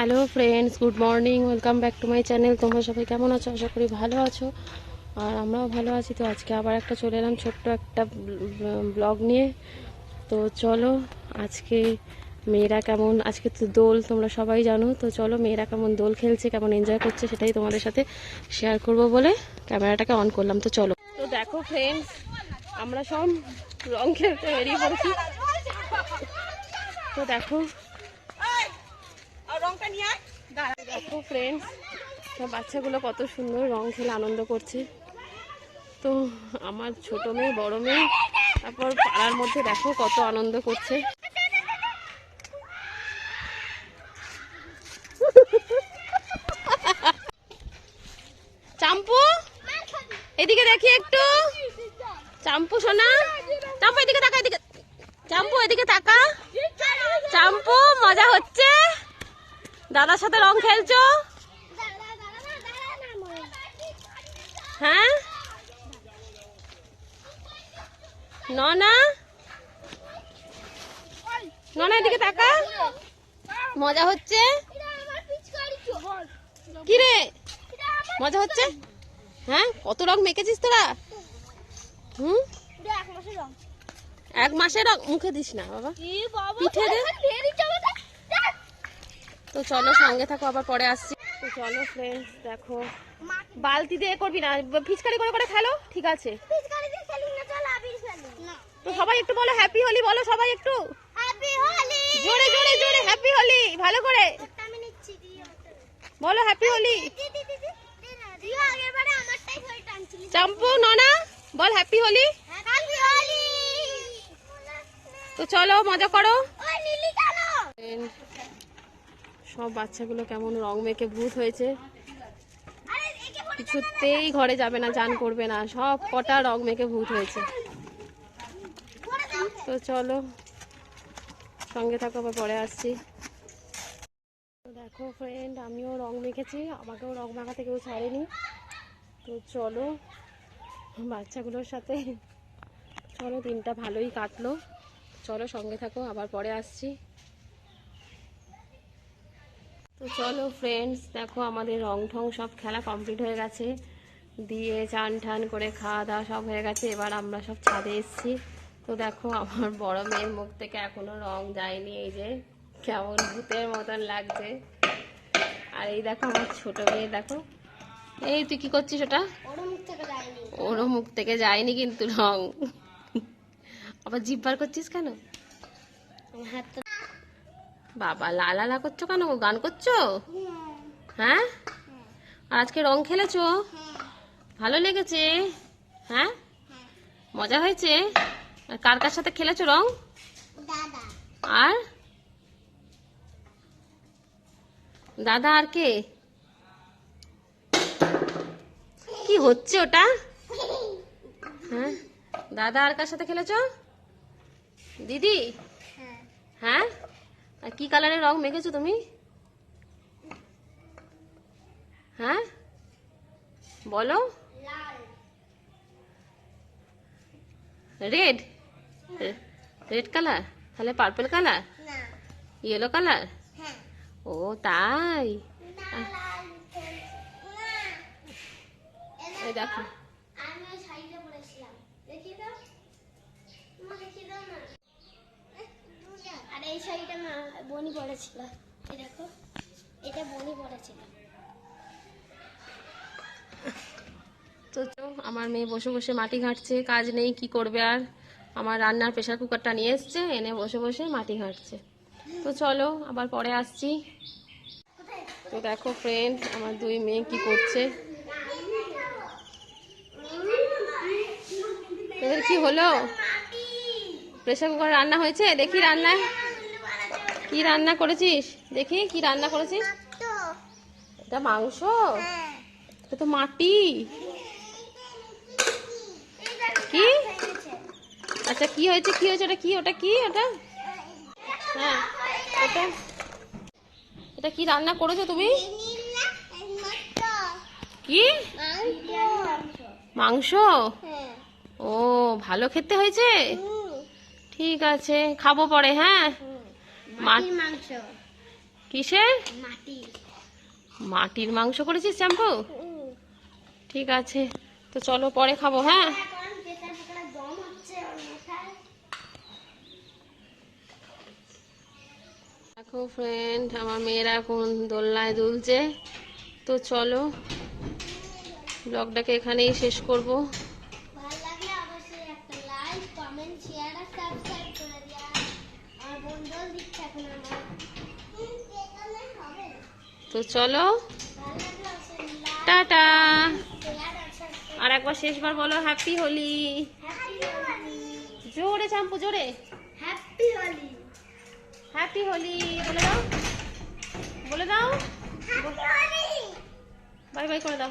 Hello friends, good morning, welcome back to my channel. তোমরা সবাই কেমন আছো? আশা করি ভালো আছো। আর আমরাও ভালো আছি। তো আজকে আবার একটা চলে এলাম ছোট্ট একটা ব্লগ নিয়ে। তো চলো, আজকে মেয়েরা কেমন? আজকে তো দোল, তোমরা সবাই জানো। তো চলো, মেয়েরা কেমন দোল খেলছে, কেমন এনজয় করছে সেটাই তোমাদের সাথে শেয়ার করব বলে ক্যামেরাটাকে অন করলাম। তো চলো। তো দেখো ফ্রেন্ডস আমরা সব রং খেলতে বেরিয়ে পড়েছি। তো দেখো দেখো ফ্রেন্ডস বাচ্চাগুলো কত সুন্দর রং খেলে আনন্দ করছে। তো আমার ছোট মেয়ে, বড় মেয়ে, তারপর পাড়ার মধ্যে দেখো কত আনন্দ করছে। চাম্পু, এদিকে দেখি একটু। চাম্পু, সোনা, চাম্পু, এদিকে তাকা এদিকে চাম্পু, এদিকে তাকা। চাম্পু, মজা হচ্ছে। দাদার সাথে রং খেলছো? হ্যাঁ? ননা? ননা এদিকে তাকা। মজা হচ্ছে? কি রে মজা হচ্ছে? হ্যাঁ? কত রং মেখেছিস তোরা? হুম? এক মাসের রং। মুখে দিস না বাবা। পিঠে দে। তো চলো সঙ্গে থাকো আবার পরে আসছি। তো চলো ফ্রেন্ডস দেখো। বালতি দিয়ে করবি না ফিচকারি করে করে খেলো ঠিক আছে। তো সবাই একটু বলো হ্যাপি হোলি বলো সবাই একটু। জোরে জোরে জোরে হ্যাপি হোলি ভালো করে। বলো হ্যাপি হোলি। চাম্পু ননা বল হ্যাপি হোলি। তো চলো মজা করো। সব বাচ্চাগুলো কেমন রং মেখে ভূত হয়েছে। কিছুতেই ঘরে যাবে না চান করবে না সব কটা রং মেখে ভূত হয়েছে। তো চলো সঙ্গে থাকো আবার পরে আসছি। দেখো ফ্রেন্ড আমিও রং মেখেছি আমাকেও রং মাখাতে কেউ ছাড়েনি। তো চলো বাচ্চাগুলোর সাথে চলো দিনটা ভালোই কাটলো। চলো সঙ্গে থাকো আবার পরে আসছি। তো চলো ফ্রেন্ডস দেখো আমাদের রং ঠং সব খেলা কমপ্লিট হয়ে গেছে। দিয়ে চান ঠান করে খাওয়া দাওয়া সব হয়ে গেছে। এবার আমরা সব ছাদে এসেছি। তো দেখো আমার বড় মেয়ের মুখ থেকে এখনও রং যায়নি। এই যে কেমন ভূতের মতন লাগছে। আর এই দেখো আমার ছোট মেয়ে দেখো। এই তুই কি করছিস ওটা? ওরও মুখ থেকে যায়নি। কিন্তু রং। আবার জিভ বার করছিস কেন? বাবা লা লা লা করছ কেন গান করছ? হ্যাঁ? আর আজকে রং খেলেছো? ভালো লেগেছে? হ্যাঁ? মজা হয়েছে? আর কার কার সাথে খেলেছো রং? আর? দাদা আর কে? কি হচ্ছে ওটা? হ্যাঁ? দাদা আর কার সাথে খেলেছো? দিদি? হ্যাঁ? আর কি কালারের রং মেখেছো তুমি? হ্যাঁ? বলো। রেড রেড কালার তাহলে পার্পল কালার ইয়েলো কালার ও তাই? দেখো। আর এই শাড়িটা না বনি পড়েছিল এই দেখো এটা বনি চো, আমার মেয়ে বসে বসে মাটি ঘাঁটছে কাজ নেই কি করবে আর? আমার রান্নার প্রেশার কুকারটা নিয়ে এসছে এনে বসে বসে মাটি ঘাঁটছে। তো চলো আবার পরে আসছি। তো দেখো ফ্রেন্ড আমার দুই মেয়ে কি করছে। তোদের কি হলো? প্রেশার কুকার রান্না হয়েছে? দেখি রান্না কি রান্না করেছিস? দেখি কি রান্না করেছিস? এটা মাংস? এটা তো মাটি। কি? আচ্ছা কি হয়েছে কি হয়েছে? ওটা কি? ওটা কি? ওটা? হ্যাঁ ওটা? এটা কি রান্না করেছ তুমি? কি? মাংস? ও ভালো খেতে হয়েছে? ঠিক আছে খাব পরে হ্যাঁ? মা মাংস। কিসে? মাটির। মাংস করেছিস শ্যাম্পু? ঠিক আছে তো চলো পরে খাব হ্যাঁ? মাথায়। দেখো ফ্রেন্ড আমার মেয়েরা এখন দোলনায় দুলছে তো চলো ব্লগটাকে এখানেই শেষ করব ভালো লাগলে অবশ্যই একটা লাইক কমেন্ট শেয়ার আর সাবস্ক্রাইব করে দেওয়া আমার বন্ধুও দিচ্ছে এখন আমার হবে তো চলো। টাটা। আর একবার শেষবার বলো হ্যাপি হোলি জোরে চাম্পু জোরে। হ্যাপি হোলি হ্যাপি হোলি বলে দাও। বলে দাও বাই বাই করে দাও।